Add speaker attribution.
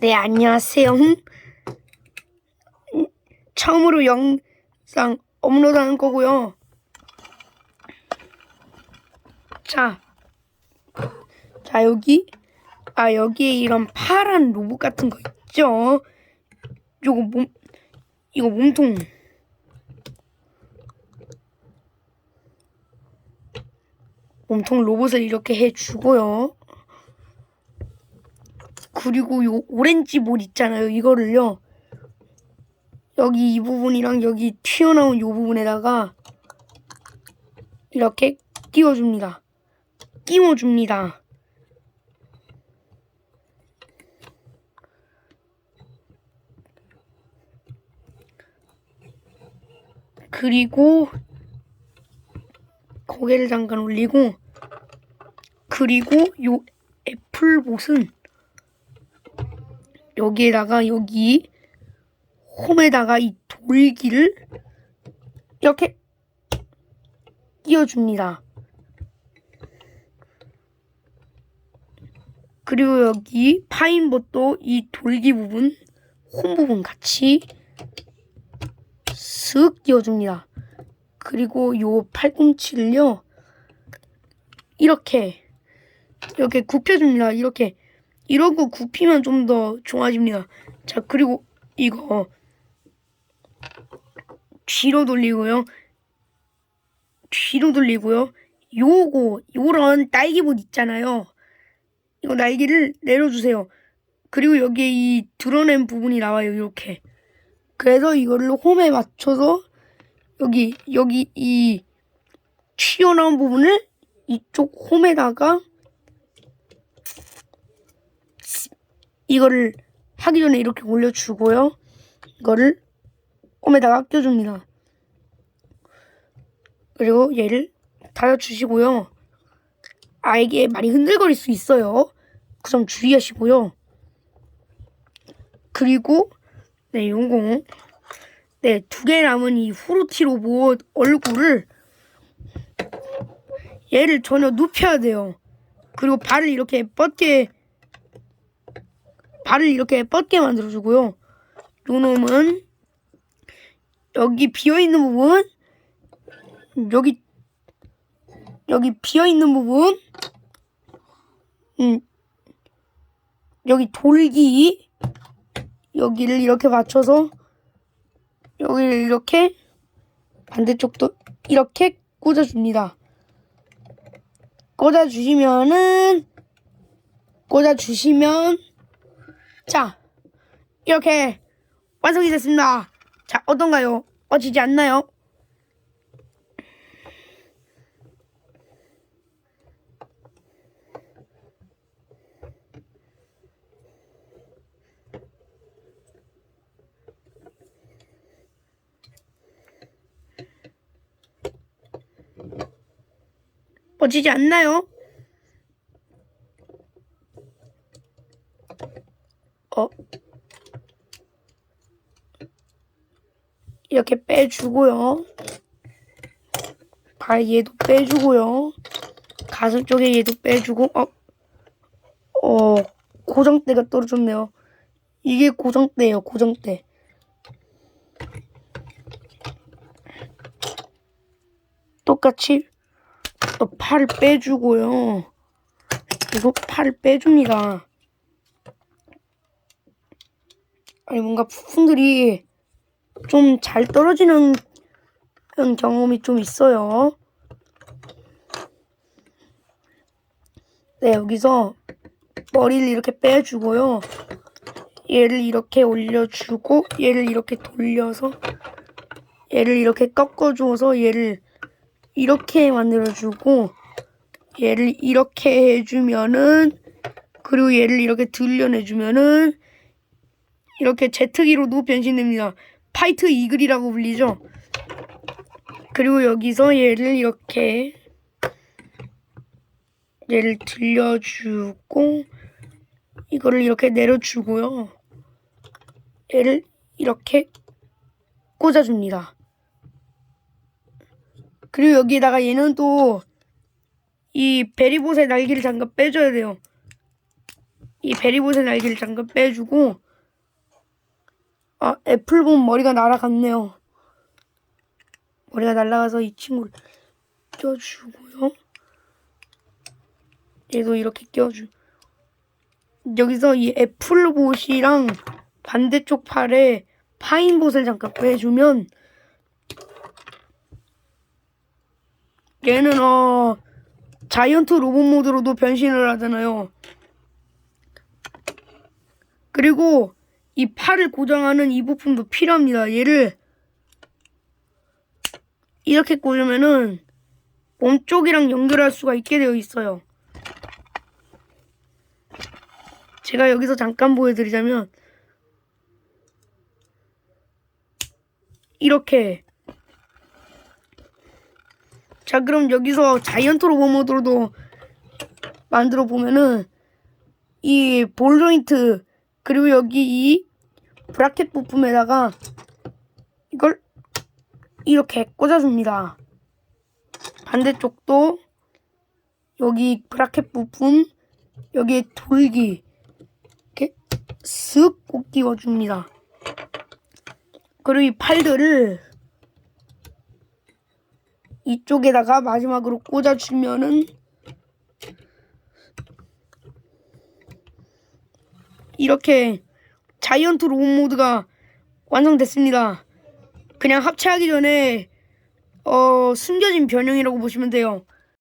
Speaker 1: 네, 안녕하세요. 음, 처음으로 영상 업로드하는 거고요. 자, 자 여기 아 여기에 이런 파란 로봇 같은 거 있죠? 요거 몸 이거 몸통 몸통 로봇을 이렇게 해주고요. 그리고 요 오렌지 볼 있잖아요. 이거를요. 여기 이 부분이랑 여기 튀어나온 요 부분에다가 이렇게 끼워줍니다. 끼워줍니다. 그리고 고개를 잠깐 올리고 그리고 요 애플봇은 여기에다가 여기 홈에다가 이 돌기를 이렇게 끼워줍니다. 그리고 여기 파인봇도 이 돌기 부분, 홈 부분 같이 쓱 끼워줍니다. 그리고 요 팔꿈치를요, 이렇게, 이렇게 굽혀줍니다. 이렇게. 이러고 굽히면 좀 더 좋아집니다. 자, 그리고 이거 뒤로 돌리고요. 뒤로 돌리고요. 요거, 요런 딸기봇 있잖아요. 이거 날개를 내려주세요. 그리고 여기에 이 드러낸 부분이 나와요. 이렇게. 그래서 이거를 홈에 맞춰서 여기, 여기 이 튀어나온 부분을 이쪽 홈에다가 이거를 하기 전에 이렇게 올려주고요. 이거를 홈에다가 껴줍니다. 그리고 얘를 닫아주시고요. 아 이게 많이 흔들거릴 수 있어요. 그 점 주의하시고요. 그리고 네 요거 네두 개 남은 이 후르티 로봇 얼굴을 얘를 전혀 눕혀야 돼요. 그리고 발을 이렇게 뻗게 발을 이렇게 뻗게 만들어주고요. 요 놈은 여기 비어 있는 부분 여기 여기 비어 있는 부분 음 여기 돌기 여기를 이렇게 맞춰서 여기를 이렇게 반대쪽도 이렇게 꽂아줍니다. 꽂아주시면은 꽂아주시면 자 이렇게 완성이 됐습니다. 자 어떤가요? 어지지 않나요? 멋지지 않나요? 어? 이렇게 빼주고요. 발 얘도 빼주고요. 가슴 쪽에 얘도 빼주고, 어? 어, 고정대가 떨어졌네요. 이게 고정대예요, 고정대. 똑같이 또 팔을 빼주고요. 그리고 팔을 빼줍니다. 아니 뭔가 부품들이 좀 잘 떨어지는 경험이 좀 있어요. 네 여기서 머리를 이렇게 빼주고요. 얘를 이렇게 올려주고 얘를 이렇게 돌려서 얘를 이렇게 꺾어주어서 얘를 이렇게 만들어주고 얘를 이렇게 해주면은 그리고 얘를 이렇게 들려내주면은 이렇게 제트기로도 변신됩니다. 파이트 이글이라고 불리죠. 그리고 여기서 얘를 이렇게 얘를 들려주고 이거를 이렇게 내려주고요. 얘를 이렇게 꽂아줍니다. 그리고 여기다가 얘는 또 이 베리봇의 날개를 잠깐 빼줘야 돼요. 이 베리봇의 날개를 잠깐 빼주고 아 애플본 머리가 날아갔네요. 머리가 날아가서 이 친구를 껴주고요. 얘도 이렇게 껴주. 여기서 이 애플봇이랑 반대쪽 팔에 파인봇을 잠깐 빼주면 얘는 어 자이언트 로봇 모드로도 변신을 하잖아요. 그리고 이 팔을 고정하는 이 부품도 필요합니다. 얘를 이렇게 꽂으면은 몸 쪽이랑 연결할 수가 있게 되어 있어요. 제가 여기서 잠깐 보여드리자면 이렇게 자 그럼 여기서 자이언트 로봇 모드로도 만들어 보면은 이 볼 조인트 그리고 여기 이 브라켓 부품에다가 이걸 이렇게 꽂아줍니다. 반대쪽도 여기 브라켓 부품 여기에 돌기 이렇게 쓱 꼭 끼워줍니다. 그리고 이 팔들을 이쪽에다가 마지막으로 꽂아주면은 이렇게 자이언트 로봇 모드가 완성됐습니다. 그냥 합체하기 전에 어 숨겨진 변형이라고 보시면 돼요.